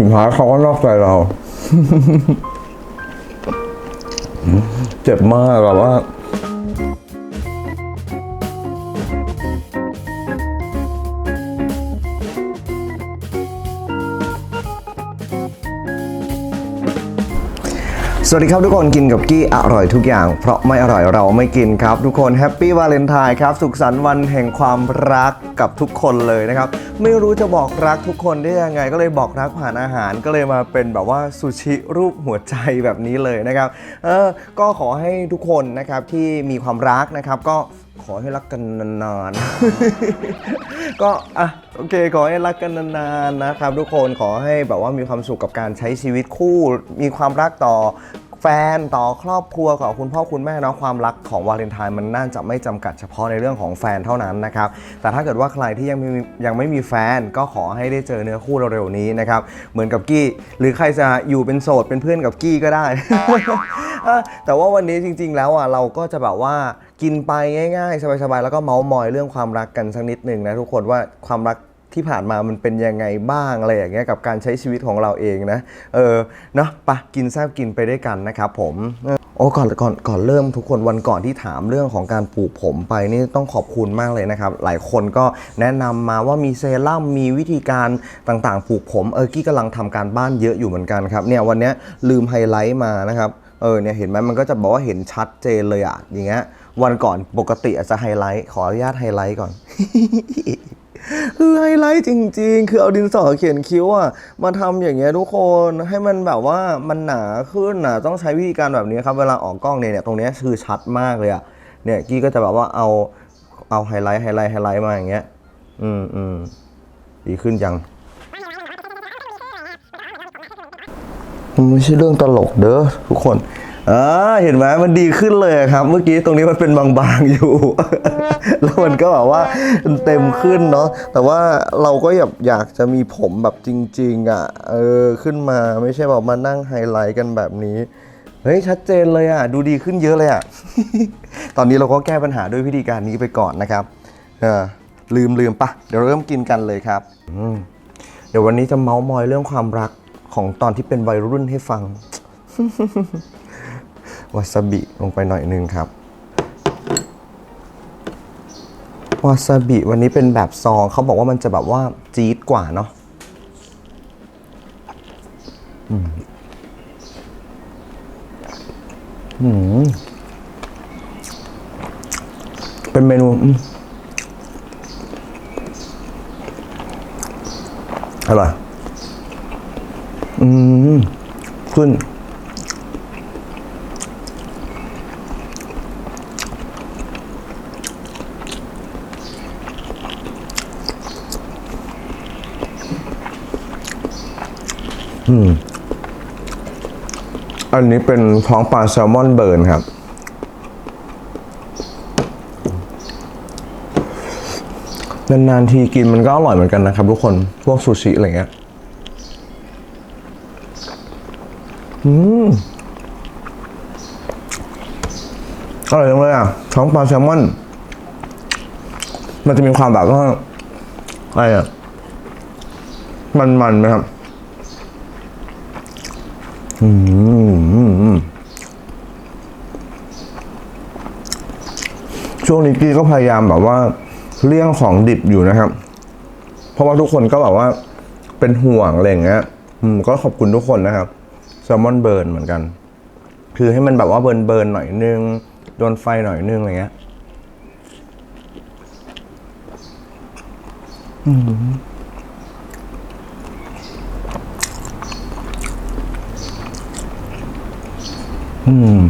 สุดท้ายเขาก็นอกใจเรา เจ็บมากแบบว่า สวัสดีครับทุกคนกินกับกี้อร่อยทุกอย่าง เพราะไม่อร่อยเราไม่กินครับ ทุกคนแฮปปี้วาเลนไทน์ครับ สุขสันต์วันแห่งความรักกับทุกคนเลยนะครับ ไม่รู้จะบอกรักทุกคนได้ยังไง ก็เลยบอกรักผ่านอาหารก็เลยมาเป็นแบบว่าซูชิรูปหัวใจแบบนี้เลยนะครับเออก็ขอให้ทุกคนนะครับที่มีความรักนะครับก็ขอให้รักกันนานๆ ก็อะโอเคขอให้รักกันนานๆนะครับ ทุกคนขอให้แบบว่ามีความสุขกับการใช้ชีวิตคู่ มีความรักต่อ แฟนต่อครอบครัวของคุณพ่อคุณแม่เนาะความรักของวาเลนไทน์มันน่าจะไม่จำกัดเฉพาะในเรื่องของแฟนเท่านั้นนะครับแต่ถ้าเกิดว่าใครที่ยังมียังไม่มีแฟนก็ขอให้ได้เจอเนื้อคู่เร็วๆนี้นะครับเหมือนกับกี้ หรือใครจะอยู่เป็นโสดเป็นเพื่อนกับกี้ก็ได้ แต่ว่าวันนี้จริง ๆ แล้วอะเราก็จะแบบว่ากินไปง่าย ๆ สบายๆแล้วก็เมาส์มอยเรื่องความรักกันสักนิดหนึ่งนะทุกคนว่าความรัก ที่ผ่านมามันเป็นยังไงบ้างอะไรอย่างเงี้ยกับการใช้ชีวิตของเราเองนะ เออเนาะปะกินแซบกินไปด้วยกันนะครับผมโอ้ก่อนก่อนก่อนเริ่มทุกคนวันก่อนที่ถามเรื่องของการปลูกผมไปนี่ต้องขอบคุณมากเลยนะครับ หลายคนก็แนะนำมาว่ามีเซรั่มมีวิธีการต่างๆ ปลูกผมเออกี้กำลังทำการบ้านเยอะอยู่เหมือนกันครับเนี่ยวันนี้ลืมไฮไลท์มานะครับเออเนี่ยเห็นไหมมันก็จะบอกว่าเห็นชัดเจนเลยอะอย่างเงี้ยวันก่อนปกติอาจจะไฮไลท์ขออนุญาตไฮไลท์ก่อน คือไฮไลท์จริง ๆ คือเอาดินสอเขียนคิ้วอะมาทำอย่างเงี้ยทุกคนให้มันแบบว่ามันหนาขึ้นอะต้องใช้วิธีการแบบนี้ครับ เวลาออกกล้องเนี่ยเนี่ยตรงเนี้ยคือชัดมากเลยอะเนี่ยกี้ก็จะแบบว่าเอาเอาไฮไลท์ไฮไลท์ไฮไลท์มาอย่างเงี้ย อืมอืมดีขึ้นยังมันไม่ใช่เรื่องตลกเด้อทุกคน อ่าเห็นไหมมันดีขึ้นเลยครับ เมื่อกี้ตรงนี้มันเป็นบางๆอยู่ แล้วมันก็แบบว่าเต็มขึ้นเนาะแต่ว่าเราก็อยากอยากจะมีผมแบบจริง ๆอะเออขึ้นมาไม่ใช่แบบมานั่งไฮไลท์กันแบบนี้เฮ้ยชัดเจนเลยอะ ดูดีขึ้นเยอะเลยอะ ตอนนี้เราก็แก้ปัญหาด้วยวิธีการนี้ไปก่อนนะครับเออลืมลืมปะเดี๋ยวเริ่มกินกันเลยครับเดี๋ยววันนี้จะเมาส์มอยเรื่องความรักของตอนที่เป็นวัยรุ่นให้ฟัง วาซาบิลงไปหน่อยนึงครับวาซาบิวันนี้เป็นแบบซองเขาบอกว่ามันจะแบบว่าจี๊ดกว่าเนาะอืมอืมเป็นเมนู อร่อย อืม ขึ้น อันนี้เป็นท้องปลาแซลมอนเบิร์นครับ นานๆทีกินมันก็อร่อยเหมือนกันนะครับทุกคน พวกซูชิอะไรเงี้ย อืมอร่อยจังเลยอะท้องปลาแซลมอน มันจะมีความแบบว่าอะไรอะ มันๆไหมครับ อืมช่วงนี้กี้ก็พยายามแบบว่าเลี่ยงของดิบอยู่นะครับ เพราะว่าทุกคนก็แบบว่าเป็นห่วงอะไรอย่างเงี้ยอืมก็ขอบคุณทุกคนนะครับแซลมอนเบิร์นเหมือนกัน คือให้มันแบบว่าเบิร์นเบิร์นหน่อยนึงโดนไฟหน่อยนึงอะไรเงี้ย อืม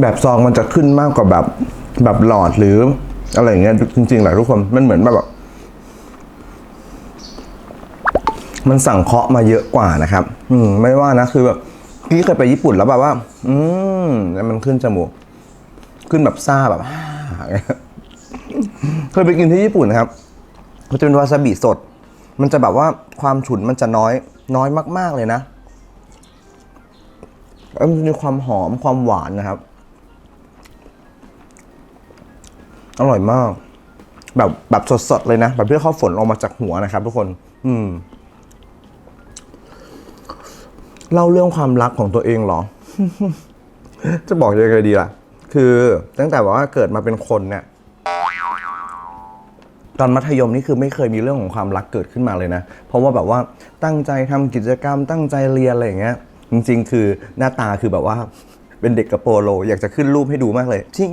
แบบซองมันจะขึ้นมากกว่าแบบ แบบหลอดหรือ อะไรอย่างเงี้ยจริงๆแหละทุกคนมันเหมือนแบบ มันสั่งเคาะมาเยอะกว่านะครับ อืม ไม่ว่านะคือแบบพี่เคยไปญี่ปุ่นแล้วแบบว่า อืมแล้วมันขึ้นจมูก ขึ้นแบบซ่าแบบเคยไปกินที่ญี่ปุ่นนะครับมันจะเป็นวาซาบิสด มันจะแบบว่าความฉุนมันจะน้อยน้อยมาก ๆเลยนะแล้วมันมีความหอมความหวานนะครับ อร่อยมาก แบบแบบสดๆเลยนะ แบบที่เขาฝนออกมาจากหัวนะครับ ทุกคน อืม เล่าเรื่องความรักของตัวเองเหรอ จะบอกยังไงดีล่ะ คือตั้งแต่ว่าเกิดมาเป็นคนเนี่ย ตอนมัธยมนี่คือไม่เคยมีเรื่องของความรักเกิดขึ้นมาเลยนะ เพราะว่าแบบว่าตั้งใจทำกิจกรรมตั้งใจเรียนอะไรอย่างเงี้ย จริง ๆ คือหน้าตาคือแบบว่าเป็นเด็กกระโปโล อยากจะขึ้นรูปให้ดูมากเลยชิง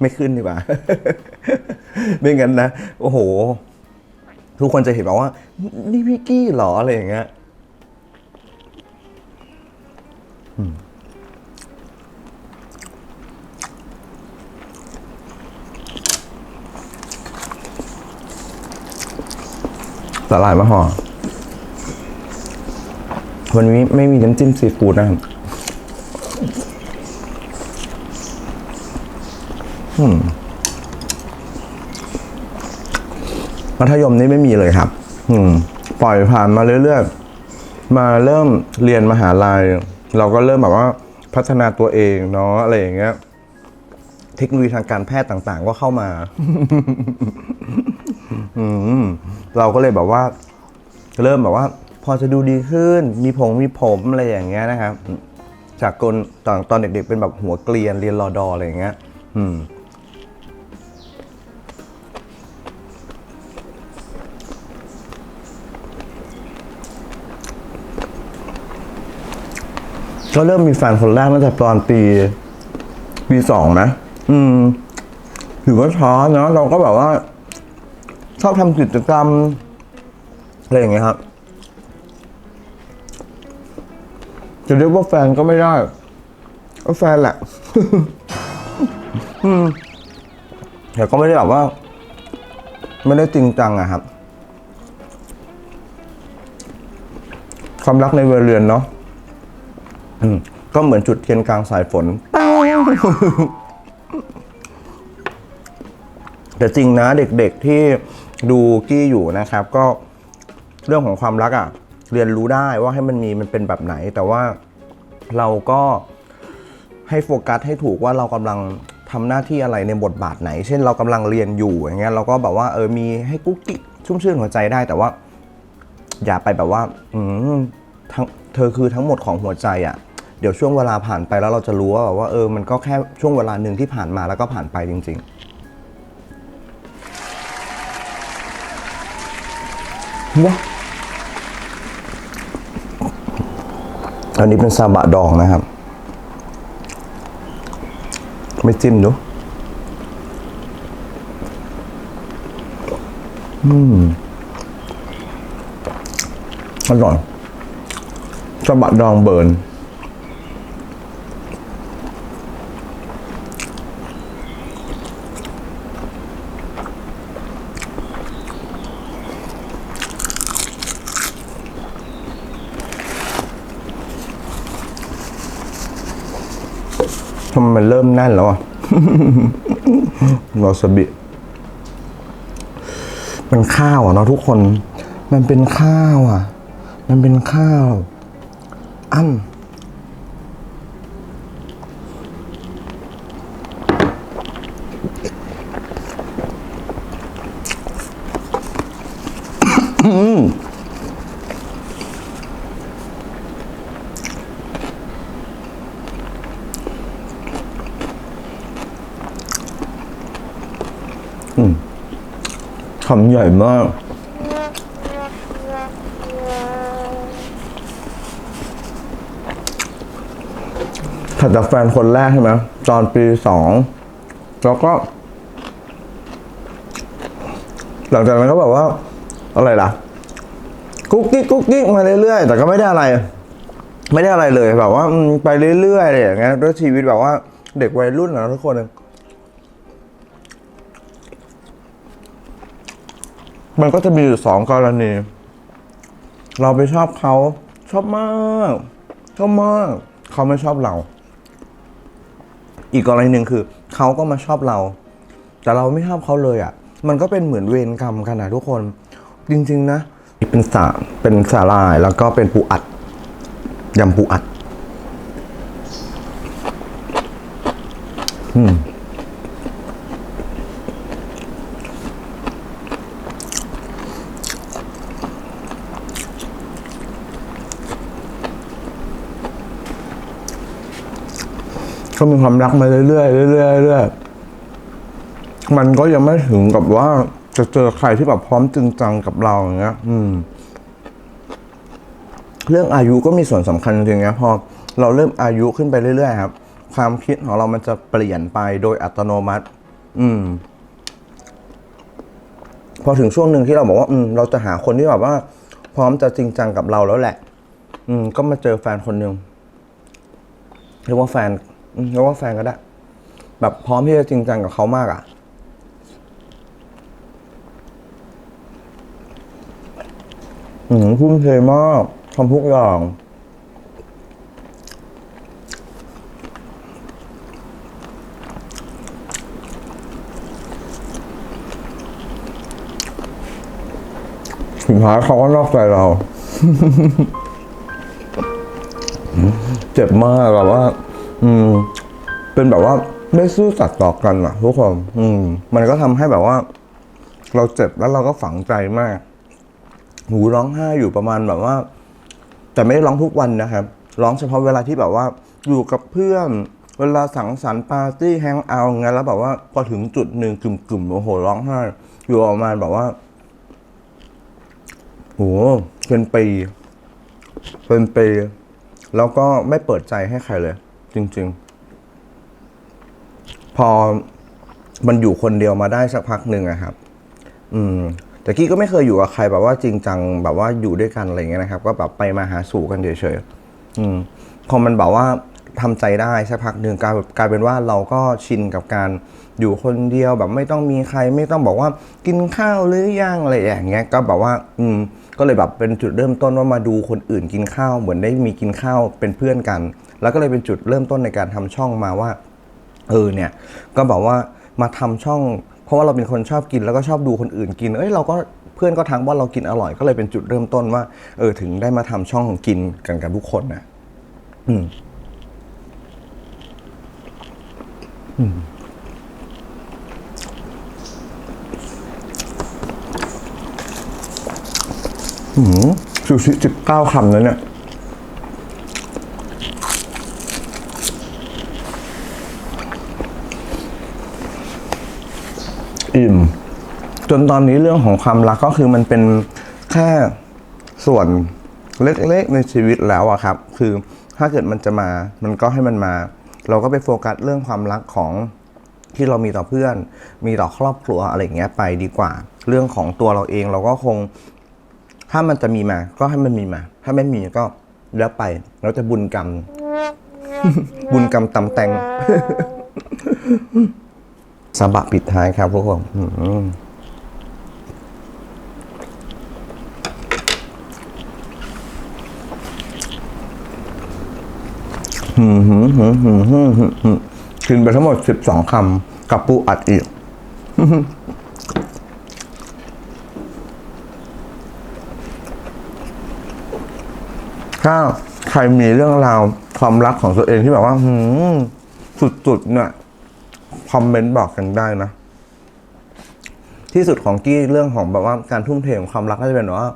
ไม่ขึ้นดีกว่า ไม่งั้นนะ โอ้โห ทุกคนจะเห็นแบบว่า นี่พี่กี้หรออะไรอย่างเงี้ยาหร่ายมะห่อวันนี้ไม่มีน้ำจิ้มซีฟู้ดนะครับมมัธยมนี่ไม่มีเลยครับ อืม ปล่อยผ่านมาเรื่อยๆ มาเริ่มเรียนมหาลัย เราก็เริ่มแบบว่าพัฒนาตัวเองเนาะอะไรอย่างเงี้ย เทคโนโลยีทางการแพทย์ต่าง ๆ ก็เข้ามา อืมเราก็เลยแบบว่า เริ่มแบบว่า พอจะดูดีขึ้น มีผงมีผมอะไรอย่างเงี้ยนะครับ จากคนตอนตอนเด็กๆเป็นแบบหัวเกลียนเรียนรอดออะไรอย่างเงี้ย อืมก็เริ่มมีแฟนคนแรกตั้งแต่ตอนปีปีสองนะ อืมถือว่าช้าเนาะเราก็แบบว่า ชอบทำกิจกรรมอะไรอย่างเงี้ยครับ จะเรียกว่าแฟนก็ไม่ได้ก็แฟนแหละแต่ก็ไม่ได้แบบว่า ไม่ได้จริงจังอะครับ ความรักในวัยเรียนเนาะก็เหมือนจุดเทียนกลางสายฝน แต่จริงนะเด็กๆที่ ดูกี้อยู่นะครับ ก็เรื่องของความรักอะ่ะ เรียนรู้ได้ว่าให้มันมีมันเป็นแบบไหน แต่ว่าเราก็ให้โฟกัสให้ถูกว่าเรากำลังทำหน้าที่อะไรในบทบาทไหน เช่นเรากำลังเรียนอยู่อย่างเงี้ยเราก็แบบว่าเออมีให้กุ๊กกิ๊กชุ่มชื่นหัวใจได้ แต่ว่า อย่าไปแบบว่า อืมทั้งเธอคือทั้งหมดของหัวใจอะ่ะเดี๋ยวช่วงเวลาผ่านไปแล้วเราจะรู้ว่าแบบว่าเออมันก็แค่ช่วงเวลาหนึ่งที่ผ่านมาแล้วก็ผ่านไปจริง ๆ ว้าอันนี้เป็นซาบะดองนะครับ ไม่จิ้มดูอืมอร่อยซาบะดองเบิร์น ทำไมมันเริ่มแน่นแล้วอะวาซาบิ มันข้าวอะเนาะทุกคน มันเป็นข้าวอะ มันเป็นข้าวอ้ำ คำใหญ่มากถัดจากแฟนคนแรกใช่ไหมตอนปีสอง แล้วก็ หลังจากนั้นก็แบบว่า อะไรล่ะ กุ๊กกิ๊กกุ๊กกิ๊กมาเรื่อยๆ แต่ก็ไม่ได้อะไร ไม่ได้อะไรเลยแบบว่าไปเรื่อยๆอะไรอย่างเงี้ยด้วยชีวิตแบบว่า เด็กวัยรุ่นนะทุกคน มันก็จะมีอยู่สองกรณี เราไปชอบเขาชอบมากชอบมากเขาไม่ชอบเรา อีกกรณีหนึ่งคือเขาก็มาชอบเรา แต่เราไม่ชอบเขาเลยอะ่ะ มันก็เป็นเหมือนเวรกรรมกันนะทุกคน จริง ๆ นะเป็นสาเป็นสาลายแล้วก็เป็นปูอัดยำปูอัด อืม ก็มีความรักมาเรื่อยๆเรื่อยๆเรื่อยๆมันก็ยังไม่ถึงกับว่าจะเจอใครที่แบบพร้อมจริงจังกับเราอย่างเงี้ย อืม เรื่องอายุก็มีส่วนสำคัญจริงๆนะพอเราเริ่มอายุขึ้นไปเรื่อยๆครับ ความคิดของเรามันจะเปลี่ยนไปโดยอัตโนมัติ อืม พอถึงช่วงหนึ่งที่เราบอกว่า อืม เราจะหาคนที่แบบว่า พร้อมจะจริงจังกับเราแล้วแหละ อืม ก็มาเจอแฟนคนหนึ่งเรียกว่าแฟน เรียกว่าแฟนก็ได้ แบบพร้อมที่จะจริงจังกับเขามากอะ่ะ อืมพุ่มเทมากทำทุกอย่างสุดท้ายเขาก็นอกใจเรา เจ็บมากแบบว่า อืม เป็นแบบว่าไม่ซื่อสัตย์ต่อกันอะทุกคนอืม มันก็ทำให้แบบว่า เราเจ็บแล้วเราก็ฝังใจมาก หูร้องไห้อยู่ประมาณแบบว่า แต่ไม่ได้ร้องทุกวันนะครับ ร้องเฉพาะเวลาที่แบบว่า อยู่กับเพื่อน เวลาสังสรรค์ปาร์ตี้แฮงเอาท์ไงแล้วแบบว่าพอถึงจุดหนึ่งกึ่มๆโอ้โหร้องไห้อยู่ประมาณแบบว่าโหเป็นปีเป็นปีแล้วก็ไม่เปิดใจให้ใครเลย จริง ๆ พอมันอยู่คนเดียวมาได้สักพักหนึ่งอะครับ อืมแต่กี้ก็ไม่เคยอยู่กับใครแบบว่าจริงจังแบบว่าอยู่ด้วยกันอะไรเงี้ยนะครับ ก็แบบไปมาหาสู่กันเฉยๆอืมพอมันแบบว่า ทำใจได้สักพักหนึ่งกลายกลายเป็นว่าเราก็ชินกับการอยู่คนเดียวแบบไม่ต้องมีใครไม่ต้องบอกว่ากินข้าวหรือยังอะไรอย่างเงี้ยก็แบบว่าอืมก็เลยแบบเป็นจุดเริ่มต้นว่ามาดูคนอื่นกินข้าวเหมือนได้มีกินข้าวเป็นเพื่อนกัน แล้วก็เลยเป็นจุดเริ่มต้นในการทำช่องมาว่าเออเนี่ยก็บอกว่ามาทำช่อง เพราะว่าเราเป็นคนชอบกินแล้วก็ชอบดูคนอื่นกินเอ้ยเราก็เพื่อนก็ทักว่าเรากินอร่อยก็เลยเป็นจุดเริ่มต้นว่า เออถึงได้มาทำช่องกินกันกับทุกคนนะอืม อืม ซูชิสิบเก้าคำแล้วเนี่ย อิ่ม จนตอนนี้เรื่องของความรักก็คือมันเป็นแค่ส่วนเล็กๆในชีวิตแล้วอะครับ คือถ้าเกิดมันจะมา มันก็ให้มันมา เราก็ไปโฟกัสเรื่องความรักของที่เรามีต่อเพื่อน มีต่อครอบครัวอะไรเงี้ยไปดีกว่า เรื่องของตัวเราเองเราก็คง ถ้ามันจะมีมา ก็ให้มันมีมา ถ้าไม่มีก็แล้วไปเราจะบุญกรรม บุญกรรมตำแตงสบะปิดท้ายครับพวกผมอืมหืมหืมหืมหืมหืมหืมหืม กินไปทั้งหมดสิบสองคำกับปูอัดอีกถ้าใครมีเรื่องราวความรักของตัวเองที่แบบว่าหืมสุดๆเนี่ยคอมเมนต์บอกกันได้นะ ที่สุดของกี้เรื่องของแบบว่าการทุ่มเทของความรักก็จะเป็นว่า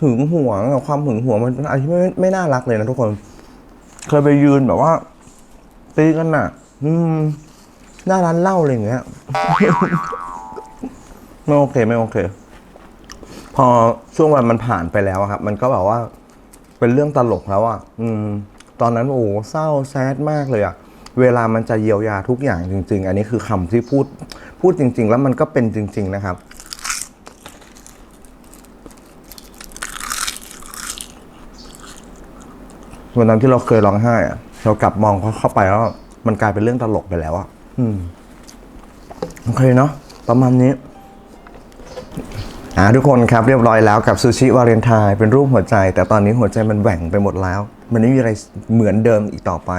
หึงหวงกับความหึงหวงมันอะไรที่ไม่ไม่น่ารักเลยนะทุกคน เคยไปยืนแบบว่าตีกันน่ะ อืมหน้าร้านเหล้าอะไรอย่างเงี้ยไม่โอเคไม่โอเค พอช่วงวันมันผ่านไปแล้วอะครับ มันก็แบบว่า เป็นเรื่องตลกแล้วอะอืม ตอนนั้นโอ้เศร้าแซดมากเลยอะเวลามันจะเยียวยาทุกอย่างจริง ๆ อันนี้คือคำที่พูดพูดจริง ๆ แล้วมันก็เป็นจริง ๆ นะครับ วันนั้นที่เราเคยร้องไห้อะเรากลับมองเขาเข้าไปแล้วมันกลายเป็นเรื่องตลกไปแล้วอะอืมโอเคเนาะประมาณนี้อ่าทุกคนครับเรียบร้อยแล้วกับซูชิวาเลนไทน์เป็นรูปหัวใจ แต่ตอนนี้หัวใจมันแหว่งไปหมดแล้ว มันไม่มีอะไรเหมือนเดิมอีกต่อไป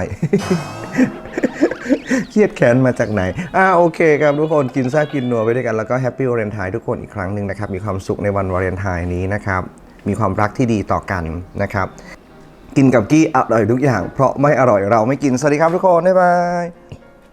เครียดแค้นมาจากไหน อ่าโอเคครับทุกคนกินซ่บกินนัวไปด้วยกันแล้วก็แฮปปี้วาเลนไทน์ทุกคนอีกครั้งหนึ่งนะครับ มีความสุขในวันวาเลนไทน์นี้นะครับ มีความรักที่ดีต่อกันนะครับ กินกับกี้อร่อยทุกอย่าง เพราะไม่อร่อยเราไม่กิน สวัสดีครับทุกคน บ๊ายบาย